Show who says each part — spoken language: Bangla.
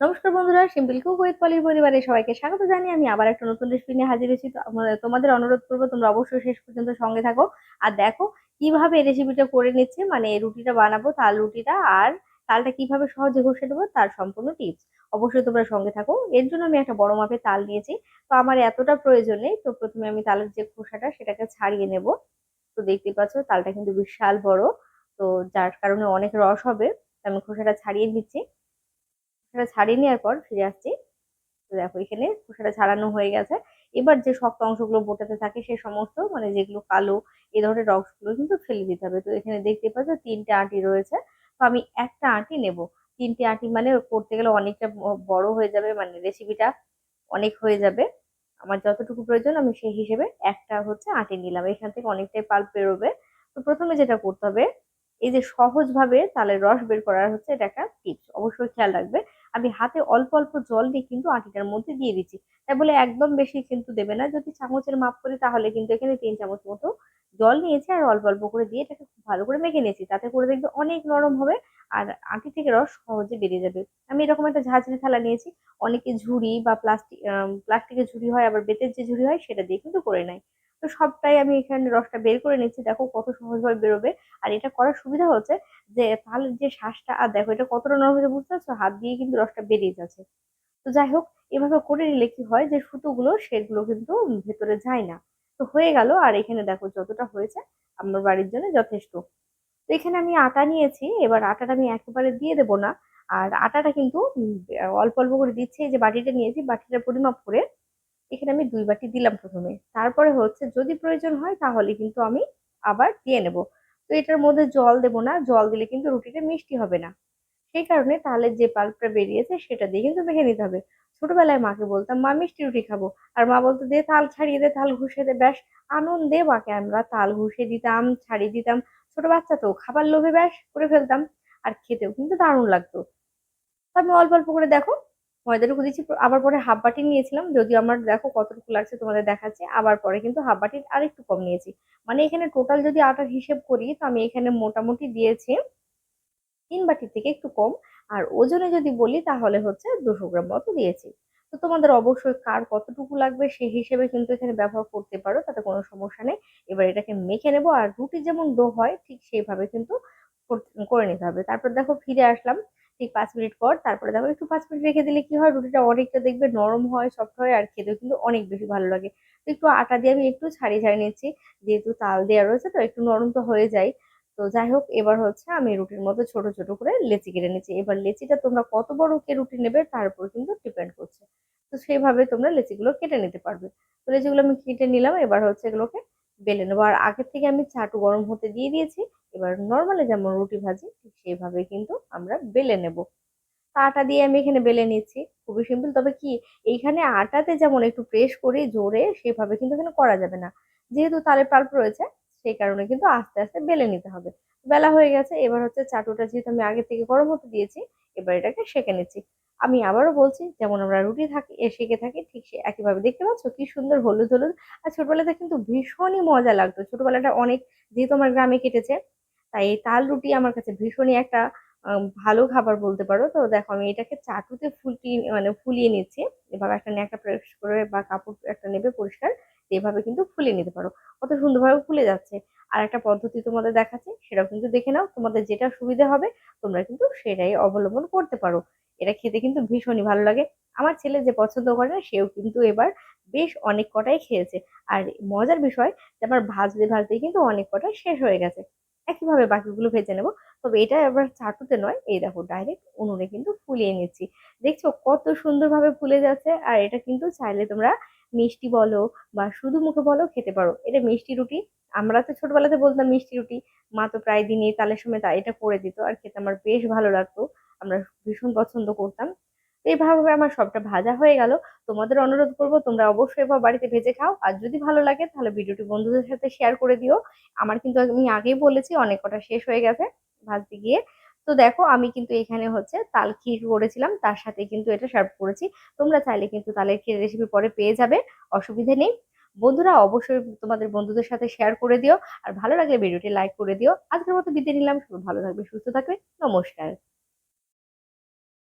Speaker 1: নমস্কার বন্ধুরা, সিম্পল কুক উইথ পলির পরিবারে সবাইকে স্বাগত জানিয়ে আমি আবার একটা নতুন রেসিপি নিয়ে হাজির হয়েছি। তোমাদের অনুরোধ করব তোমরা অবশ্যই শেষ পর্যন্ত সঙ্গে থাকো। আর দেখো, কীভাবে এই রেসিপিটা করে নিচ্ছে মানে রুটিটা বানাবো তাল রুটিটা আর তালটা কীভাবে সহজে ঘষে দেবো তার সম্পূর্ণ টিপস অবশ্যই তোমরা সঙ্গে থাকো। এর জন্য আমি একটা বড় মাপের তাল নিয়েছি। তো আমার এতটা প্রয়োজন নেই, তো প্রথমে আমি তালের যে খোসাটা, সেটাকে ছাড়িয়ে নেব। তো দেখতে পাচ্ছ, তালটা কিন্তু বিশাল বড়। তো যার কারণে অনেক রস হবে আমি খোসাটা ছাড়িয়ে নিচ্ছি। খোসাটা ছাড়িয়ে নেওয়ার পর ফিরে আসছি। তো দেখো, এখানে খোসাটা ছাড়ানো হয়ে গেছে। এবার যে শক্ত অংশগুলো বোটাতে থাকে, সে সমস্ত মানে যেগুলো কালো এই ধরনের রসগুলো কিন্তু ফেলে দিতে হবে। তো এখানে দেখতে পাচ্ছ তিনটে আঁটি রয়েছে। তো আমি একটা আঁটি নেব। তিনটে আঁটি মানে করতে গেলে অনেকটা বড় হয়ে যাবে মানে রেসিপিটা অনেক হয়ে যাবে। আমার যতটুকু প্রয়োজন, আমি সেই হিসেবে একটা হচ্ছে আঁটি নিলাম। এখান থেকে অনেকটাই পাল্প বেরোবে তো প্রথমে যেটা করতে হবে, এই যে সহজভাবে তালের রস বের করার হচ্ছে এটা একটা টিপস অবশ্যই খেয়াল রাখবে। আমি হাতে অল্প অল্প জল দিয়ে কিন্তু আটিটার মধ্যে দিয়ে দিচ্ছি। তাই বলে একদম বেশি কিন্তু দেবে না। যদি চামচের মাপ করি তাহলে কিন্তু এখানে তিন চামচ মতো জল নিয়েছি আর অল্প অল্প করে দিয়ে এটাকে খুব ভালো করে মেখে নিয়েছি। তাতে করে দেখবে অনেক নরম হবে আর আটি থেকে রস সহজে বেরিয়ে যাবে। আমি এরকম একটা ঝাঁঝরি থালা নিয়েছি। অনেকে ঝুড়ি বা প্লাস্টিক প্লাস্টিকের ঝুড়ি হয়, আবার বেতের যে ঝুড়ি হয় সেটা দিয়ে কিন্তু করে নেয়। তো সবটাই আমি এখানে রসটা বের করে নিচ্ছি। দেখো কত সহজভাবে বেরোবে। আর এটা করার সুবিধা হচ্ছে যে, তাহলে যে শ্বাসটা, আর দেখো এটা কতটা নরম হয়েছে বুঝতে পারছ? হাত দিয়ে কিন্তু রসটা বেরিয়ে যাচ্ছে। তো যাই হোক, এভাবে করে নিলে কি হয় যে, সুতোগুলো, সেগুলো কিন্তু ভেতরে যায় না। তো হয়ে গেল। আর এখানে দেখো যতটা হয়েছে, আমার বাড়ির জন্য যথেষ্ট। তো এখানে আমি আটা নিয়েছি। এবার আটাটা আমি একেবারে দিয়ে দেবো না। আর আটাটা কিন্তু অল্প অল্প করে দিচ্ছি। যে বাটিটা নিয়েছি বাটিটা পরিমাপ করে এখানে আমি দুই বাটি দিলাম প্রথমে। তারপরে হচ্ছে যদি প্রয়োজন হয় তাহলে কিন্তু আমি আবার দিয়ে নেব। তো এটার মধ্যে জল দেব না, জল দিলে কিন্তু রুটিটা মিষ্টি হবে না। সেই কারণে তাহলে যে পাল্পটা বেরিয়েছে সেটা দিয়ে কিন্তু মেখে নিতে হবে। ছোটবেলায় মাকে বলতাম, মা, মিষ্টি রুটি খাব। আর মা বলতো, দে তাল ছাড়িয়ে দে, তাল ঘুষে দে। ব্যাস, আনন্দে মাকে আমরা তাল ঘুষে দিতাম, ছাড়িয়ে দিতাম। ছোট বাচ্চা তো, খাবার লোভে ব্যাস, করে ফেলতাম। আর খেতেও কিন্তু দারুণ লাগতো। আমি অল্প অল্প করে দেখো ময়দাটুকু দিচ্ছি আবার পরে হাফ বাটি নিয়েছিলাম। যদি আমার, দেখো কতটুকু লাগছে তোমাদের দেখাচ্ছে, আবার পরে কিন্তু হাফ বাটির আরেকটু কম নিয়েছি। মানে এখানে টোটাল যদি আটার হিসেব করি, তো আমি এখানে মোটামুটি দিয়েছি তিন বাটির থেকে একটু কম। আর ওজনে যদি বলি, তাহলে হচ্ছে দুশো গ্রাম মতো দিয়েছি। তো তোমাদের অবশ্যই কার কতটুকু লাগবে সেই হিসেবে কিন্তু এখানে ব্যবহার করতে পারো, তাতে কোনো সমস্যা নেই। এবার এটাকে মেখে নেব, আর রুটি যেমন ডো হয়, ঠিক সেইভাবে কিন্তু করে নিতে হবে। তারপর দেখো ফিরে আসলাম। ঠিক পাঁচ মিনিট পর তারপরে দেখো একটু পাঁচ মিনিট রেখে দিলে কি হয়? রুটিটা অনেকটা দেখবে নরম হয়, সফট হয় আর খেতেও কিন্তু অনেক বেশি ভালো লাগে। তো একটু আটা দিয়ে আমি একটু ছাড়িয়ে ছাড়িয়ে নিচ্ছি। যেহেতু তাল দেওয়া রয়েছে তো একটু নরম তো হয়ে যায়। তো যাই হোক, এবার হচ্ছে আমি রুটির মধ্যে ছোট ছোট করে লেচি কেটে নিচ্ছি। এবার লেচিটা তোমরা কত বড় কে রুটি নেবে তার উপর কিন্তু ডিপেন্ড করছে। তো সেইভাবে তোমরা লেচিগুলো কেটে নিতে পারবে। তো লেচিগুলো আমি কেটে নিলাম, এবার হচ্ছে এগুলোকে বেলে নেব। আর আগের থেকে আমি চাটু গরম হতে দিয়ে দিয়েছি। এবার নর্মালি যেমন রুটি ভাজি, ঠিক সেইভাবে কিন্তু আমরা বেলে নেব। আটা দিয়ে আমি এখানে বেলে নিচ্ছি। খুবই সিম্পল তবে কি এইখানে আটাতে যেমন একটু প্রেস করে জোরে সেভাবে কিন্তু এখানে করা যাবে না। যেহেতু তালের পাল্প রয়েছে, সেই কারণে কিন্তু আস্তে আস্তে বেলে নিতে হবে। বেলা হয়ে গেছে, এবার হচ্ছে চাটুটা যেহেতু আমি আগে থেকে গরম হতে দিয়েছি, এবার এটাকে সেঁকে নিচ্ছি। আমি আবারও বলছি, যেমন আমরা রুটি থাকি সেঁকে থাকি, ঠিক সে একইভাবে। দেখতে পাচ্ছ কি সুন্দর হলুদ হলুদ। আর ছোটবেলাতে কিন্তু ভীষণই মজা লাগতো। ছোটবেলাটা অনেক যেহেতু আমার গ্রামে কেটেছে, তাই এই তাল রুটি আমার কাছে ভীষণই একটা ভালো খাবার বলতে পারো। তো দেখো, আমি এটাকে চাটুতে ফুলটি মানে ফুলিয়ে নিচ্ছি। এভাবে একটা ন্যাকটা প্রেস করে বা কাপড় একটা নেবে পরিষ্কার এভাবে কিন্তু ফুলিয়ে নিতে পারো। কত সুন্দরভাবে ফুলে যাচ্ছে। আর একটা পদ্ধতি তোমাদের দেখাচ্ছি, সেটাও কিন্তু দেখে নাও। তোমাদের যেটা সুবিধা হবে, তোমরা কিন্তু সেটাই অবলম্বন করতে পারো। এটা খেতে কিন্তু ভীষণই ভালো লাগে। আমার ছেলে যে পছন্দ করে না, সেও কিন্তু এবার বেশ অনেক কটাই খেয়েছে। আর মজার বিষয় যে আমার ভাজতে ভাজতে কিন্তু অনেক কটাই শেষ হয়ে গেছে। একইভাবে বাকিগুলো ভেজে নেব। তবে এটা এবার চাটুতে নয়, এই দেখো ডাইরেক্ট উনুনে কিন্তু ফুলিয়ে নিচ্ছি। দেখছ কত সুন্দরভাবে ফুলে যাচ্ছে, আর এটা কিন্তু চাইলে তোমরা মিষ্টি বলো বা শুধু মুখে বলো খেতে পারো। এটা মিষ্টি রুটি, আমরা তো ছোটবেলাতে বলতাম মিষ্টি রুটি, মা তো প্রায় দিনই তালের সময় তা এটা করে দিত আর খেতে আমার বেশ ভালো লাগতো। আমরা ভীষণ পছন্দ করতাম। এইভাবে আমার সবটা ভাজা হয়ে গেল। তোমাদের অনুরোধ করব, তোমরা অবশ্যই এবার বাড়িতে ভেজে খাও। আর যদি ভালো লাগে, তাহলে ভিডিওটি বন্ধুদের সাথে শেয়ার করে দিও। আমার কিন্তু আমি আগেই বলেছি, অনেক কটা শেষ হয়ে গেছে ভাজতে গিয়ে। তো দেখো, আমি কিন্তু এখানে হচ্ছে তাল ক্ষীর করেছিলাম, তার সাথে কিন্তু এটা সার্ভ করেছি। তোমরা চাইলে কিন্তু তালের ক্ষীর রেসিপি পরে পেয়ে যাবে, অসুবিধে নেই। বন্ধুরা, অবশ্যই তোমাদের বন্ধুদের সাথে শেয়ার করে দিও। আর ভালো লাগলে ভিডিওটি লাইক করে দিও। আজকের মতো বিদায় নিলাম, সবাই ভালো থাকবে, সুস্থ থাকবে। নমস্কার।